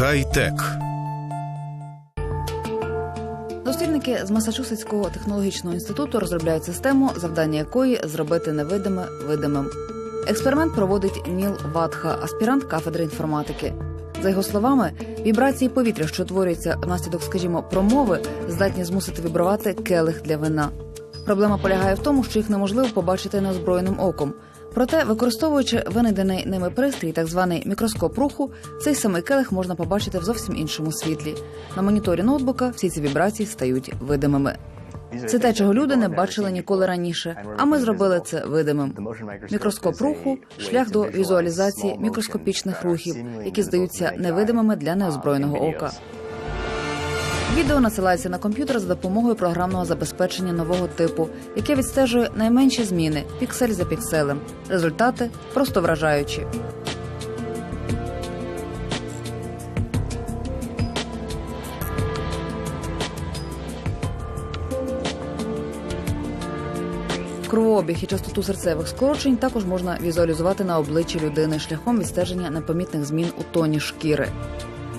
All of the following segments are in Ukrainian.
Хай-тек. Дослідники з Масачусетського технологічного інституту розробляють систему, завдання якої зробити невидиме видимим. Експеримент проводить Ніл Ватха, аспірант кафедри інформатики. За його словами, вібрації повітря, що утворюються внаслідок, скажімо, промови, здатні змусити вібрувати келих для вина. Проблема полягає в тому, що їх неможливо побачити неозброєним оком. Проте, використовуючи винайдений ними пристрій, так званий мікроскоп руху, цей самий келих можна побачити в зовсім іншому світлі. На моніторі ноутбука всі ці вібрації стають видимими. Це те, чого люди не бачили ніколи раніше. А ми зробили це видимим. Мікроскоп руху шлях до візуалізації мікроскопічних рухів, які здаються невидимими для неозброєного ока. Відео надсилається на комп'ютер за допомогою програмного забезпечення нового типу, яке відстежує найменші зміни піксель за пікселем. Результати просто вражаючі. Кровообіг і частоту серцевих скорочень також можна візуалізувати на обличчі людини шляхом відстеження непомітних змін у тоні шкіри.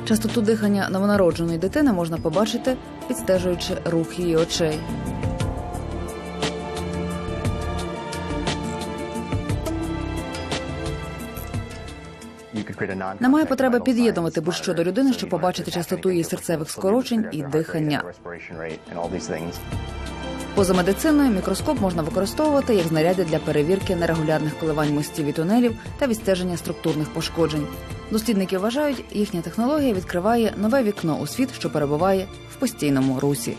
Частоту дихання новонародженої дитини можна побачити, відстежуючи рух її очей. Немає потреби під'єднувати будь-що до людини, щоб побачити частоту її серцевих скорочень і дихання. Поза медициною мікроскоп можна використовувати як знаряддя для перевірки нерегулярних коливань мостів і тунелів та відстеження структурних пошкоджень. Дослідники вважають, їхня технологія відкриває нове вікно у світ, що перебуває в постійному русі.